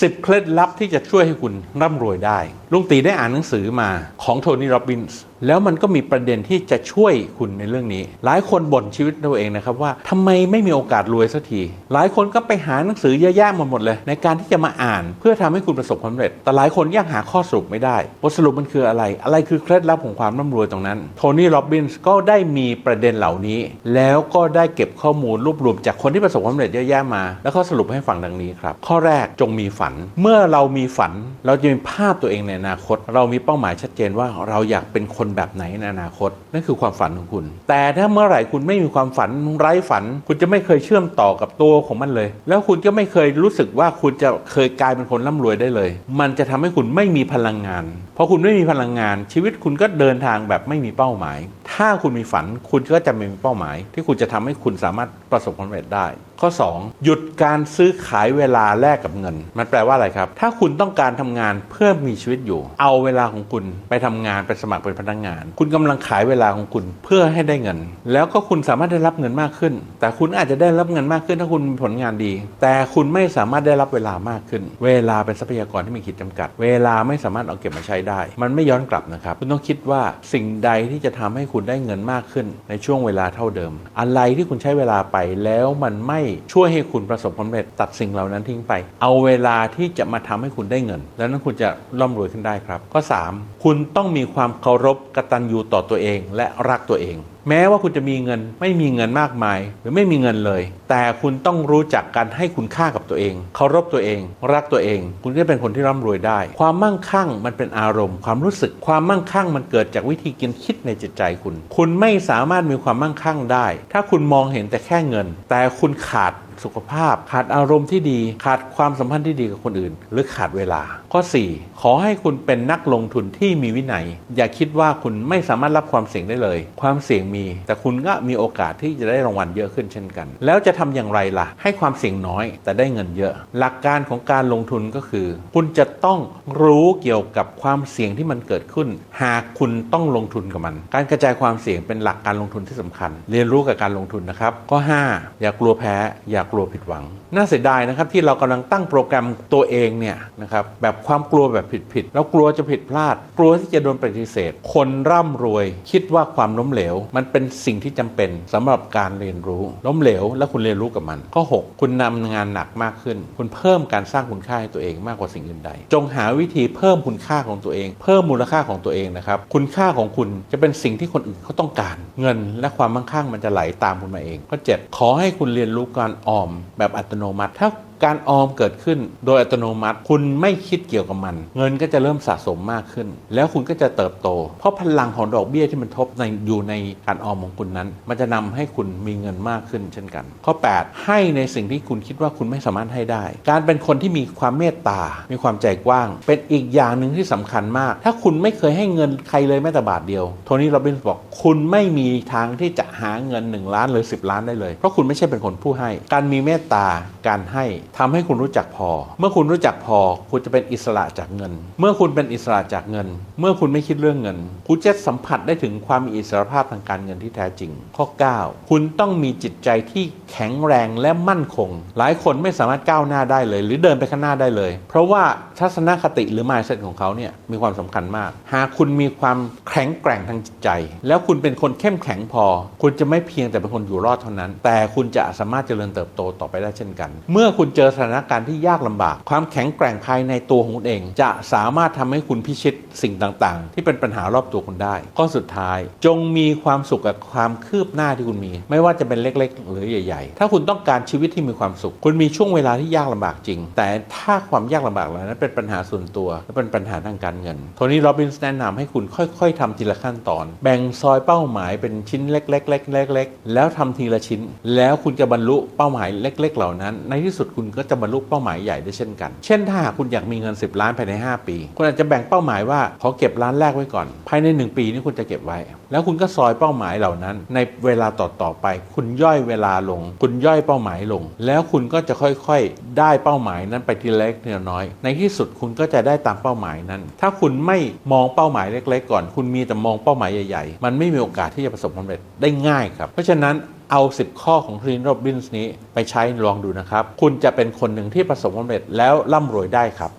10เคล็ดลับที่จะช่วยให้คุณร่ำรวยได้ ลุงตีได้อ่านหนังสือมาของโทนี่โรบินส์แล้วมันก็มีประเด็นที่จะช่วยคุณในเรื่องนี้ หลายคนบ่นชีวิตตัวเองนะครับว่าทำไมไม่มีโอกาสรวยสักที หลายคนก็ไปหาหนังสือเยอะแยะหมดหมดเลย ในการที่จะมาอ่านเพื่อทำให้คุณประสบความสำเร็จ แต่หลายคนยังหาข้อสรุปไม่ได้บทสรุปมันคืออะไร อะไรคือเคล็ดลับของความร่ำรวยตรงนั้นโทนี่โรบินส์ก็ได้มีประเด็นเหล่านี้ แล้วก็ได้เก็บข้อมูลรวบรวมจากคนที่ประสบความสำเร็จเยอะแยะมา แล้วก็สรุปให้ฟังดังนี้ครับข้อแรกจงมีฝันเมื่อเรามีฝัน เราจะมีภาพตัวเองในอนาคต เรามีเป้าหมายชัดเจนว่าเราอยากเป็นคนแบบไหนในอนาคต นั่นคือความฝันของคุณ แต่ถ้าเมื่อไหร่คุณไม่มีความฝันไร้ฝัน คุณจะไม่เคยเชื่อมต่อกับตัวของมันเลย แล้วคุณก็ไม่เคยรู้สึกว่าคุณจะเคยกลายเป็นคนร่ำรวยได้เลย มันจะทำให้คุณไม่มีพลังงาน เพราะคุณไม่มีพลังงานชีวิตคุณก็เดินทางแบบไม่มีเป้าหมาย ถ้าคุณมีฝันคุณก็จะมีเป้าหมาย ที่คุณจะทำให้คุณสามารถประสบความสำเร็จได้ ข้อ 2 หยุดการซื้อขายเวลาแลกกับเงิน มันแปลว่าอะไรครับ ถ้าคุณต้องการทำงานเพื่อมีชีวิตอยู่ เอาเวลาของคุณไปทำงานไปสมัครเป็นพนักงาน คุณกำลังขายเวลาของคุณเพื่อให้ได้เงิน แล้วก็คุณสามารถได้รับเงินมากขึ้น แต่คุณอาจจะได้รับเงินมากขึ้น ถ้าคุณมีผลงานดี แต่คุณไม่สามารถได้รับเวลามากขึ้น เวลาเป็นทรัพยากรที่มีขีดจำกัด เวลาไม่สามารถเอาเก็บมาใช้ได้ มันไม่ย้อนกลับนะครับ คุณต้องคิดว่าสิ่งใดที่จะทำให้คุณได้เงินมากขึ้นในช่วงเวลาเท่าเดิม อะไรที่คุณใช้เวลาไปแล้วมันไม่ช่วยให้คุณประสบความสำเร็จตัดสิ่งเหล่านั้นทิ้งไป เอาเวลาที่จะมาทำให้คุณได้เงิน แล้วนั้นคุณจะร่ำรวยขึ้นได้ครับ ข้อ 3 คุณต้องมีความเคารพกตัญญูต่อตัวเอง และรักตัวเอง แม้ว่าคุณจะมีเงินไม่มีเงินมากมาย หรือไม่มีเงินเลย แต่คุณต้องรู้จักการให้คุณค่ากับตัวเองเคารพตัวเอง รักตัวเอง คุณก็เป็นคนที่ร่ำรวยได้ ความมั่งคั่งมันเป็นอารมณ์ ความรู้สึกความมั่งคั่งมันเกิดจากวิธีกินคิดในจิตใจคุณ คุณไม่สามารถมีความมั่งคั่งได้ ถ้าคุณมองเห็นแต่แค่เงิน แต่คุณขาด สุขภาพ ขาดอารมณ์ที่ดี ขาดความสัมพันธ์ที่ดีกับคนอื่น หรือขาดเวลา ข้อ 4 ขอให้คุณเป็นนักลงทุนที่มีวินัย อย่าคิดว่าคุณไม่สามารถรับความเสี่ยงได้เลย ความเสี่ยงมี แต่คุณก็มีโอกาสที่จะได้รางวัลเยอะขึ้นเช่นกัน แล้วจะทำอย่างไรล่ะ ให้ความเสี่ยงน้อย แต่ได้เงินเยอะ หลักการของการลงทุนก็คือ คุณจะต้องรู้เกี่ยวกับความเสี่ยงที่มันเกิดขึ้น หากคุณต้องลงทุนกับมัน การกระจายความเสี่ยงเป็นหลักการลงทุนที่สำคัญ เรียนรู้กับการลงทุนนะครับข้อ 5 อย่ากลัวแพ้ อย่าากลัวผิดหวัง น่าเสียดายนะครับที่เรากำลังตั้งโปรแกรมตัวเองเนี่ยนะครับแบบความกลัวแบบผิดๆแล้วกลัวจะผิดพลาด กลัวที่จะโดนปฏิเสธ คนร่ำรวย คิดว่าความล้มเหลว มันเป็นสิ่งที่จำเป็นสำหรับการเรียนรู้ ล้มเหลว แล้วคุณเรียนรู้กับมันข้อ6คุณนำงานหนักมากขึ้น คุณเพิ่มการสร้างคุณค่าให้ตัวเองมากกว่าสิ่งอื่นใด จงหาวิธีเพิ่มคุณค่าของตัวเอง เพิ่มมูลค่าของตัวเองนะครับคุณค่าของคุณจะเป็นสิ่งที่คนอื่นเขาต้องการ เงินและความมั่งคั่งมันจะไหลตามคุณมาเองข้อ7ขอให้คุณเรียนรู้การออมแบบอัตโนมัติ ถ้าการออมเกิดขึ้นโดยอัตโนมัติ คุณไม่คิดเกี่ยวกับมัน เงินก็จะเริ่มสะสมมากขึ้น แล้วคุณก็จะเติบโต เพราะพลังของดอกเบี้ยที่มันทบ ในอยู่ในการออมของคุณนั้น มันจะนำให้คุณมีเงินมากขึ้นเช่นกัน ข้อ 8 ให้ในสิ่งที่คุณคิดว่าคุณไม่สามารถให้ได้ การเป็นคนที่มีความเมตตา มีความใจกว้าง เป็นอีกอย่างหนึ่งที่สำคัญมาก ถ้าคุณไม่เคยให้เงินใครเลยแม้แต่บาทเดียว โทนี่โรบินส์บอกคุณไม่มีทางที่จะหาเงิน 1 ล้านหรือ 10 ล้านได้เลย เพราะคุณไม่ใช่เป็นคนผู้ให้ การมีเมตตา การให้ทำให้คุณรู้จักพอ เมื่อคุณรู้จักพอ คุณจะเป็นอิสระจากเงิน เมื่อคุณเป็นอิสระจากเงิน เมื่อคุณไม่คิดเรื่องเงิน คุณจะสัมผัสได้ถึงความมีอิสรภาพทางการเงินที่แท้จริง ข้อ 9 คุณต้องมีจิตใจที่แข็งแรงและมั่นคง หลายคนไม่สามารถก้าวหน้าได้เลย หรือเดินไปข้างหน้าได้เลย เพราะว่าทัศนคติหรือ mindset ของเขาเนี่ยมีความสำคัญมาก หากคุณมีความแข็งแกร่งทางจิตใจ แล้วคุณเป็นคนเข้มแข็งพอ คุณจะไม่เพียงแต่เป็นคนอยู่รอดเท่านั้น แต่คุณจะสามารถเจริญเติบโตต่อไปได้เช่นกัน เมื่อคุณเจอสถานการณ์ที่ยากลำบาก ความแข็งแกร่งภายในตัวของคุณเอง จะสามารถทำให้คุณพิชิตสิ่งต่างๆ ที่เป็นปัญหารอบตัวคุณได้ ข้อสุดท้ายจงมีความสุขกับความคืบหน้าที่คุณมี ไม่ว่าจะเป็นเล็กๆ หรือใหญ่ ๆ ถ้าคุณต้องการชีวิตที่มีความสุข คุณมีช่วงเวลาที่ยากลำบากจริง แต่ถ้าความยากลำบากเหล่านั้นเป็นปัญหาส่วนตัวและเป็นปัญหาทางการเงินโทนี่โรบินส์แนะนำให้คุณค่อย ๆทำทีละขั้นตอน แบ่งซอยเป้าหมายเป็นชิ้นเล็กๆๆเล็กๆแล้วทำทีละชิ้น แล้วคุณจะบรรลุเป้าหมายเล็ก ๆ เหล่านั้น ในที่สุดคุณก็จะบรรลุเป้าหมายใหญ่ได้เช่นกัน เช่นถ้าหากคุณอยากมีเงิน 10 ล้านภายใน 5 ปี คุณอาจจะแบ่งเป้าหมายว่าขอเก็บล้านแรกไว้ก่อน ภายใน 1 ปีนี้คุณจะเก็บไว้แล้วคุณก็ซอยเป้าหมายเหล่านั้น ในเวลาต่อๆไป คุณย่อยเวลาลง คุณย่อยเป้าหมายลง แล้วคุณก็จะค่อยๆ ได้เป้าหมายนั้นไปทีละเล็กทีละน้อย ในที่สุดคุณก็จะได้ตามเป้าหมายนั้น ถ้าคุณไม่มองเป้าหมายเล็ก ๆ ก่อน คุณมีแต่มองเป้าหมายใหญ่ๆ มันไม่มีโอกาสที่จะประสบความสำเร็จได้ง่ายครับ เพราะฉะนั้นเอา 10 ข้อของโทนี่โรบินส์นี้ไปใช้ลองดูนะครับ คุณจะเป็นคนหนึ่งที่ประสบความสำเร็จแล้วร่ำรวยได้ครับ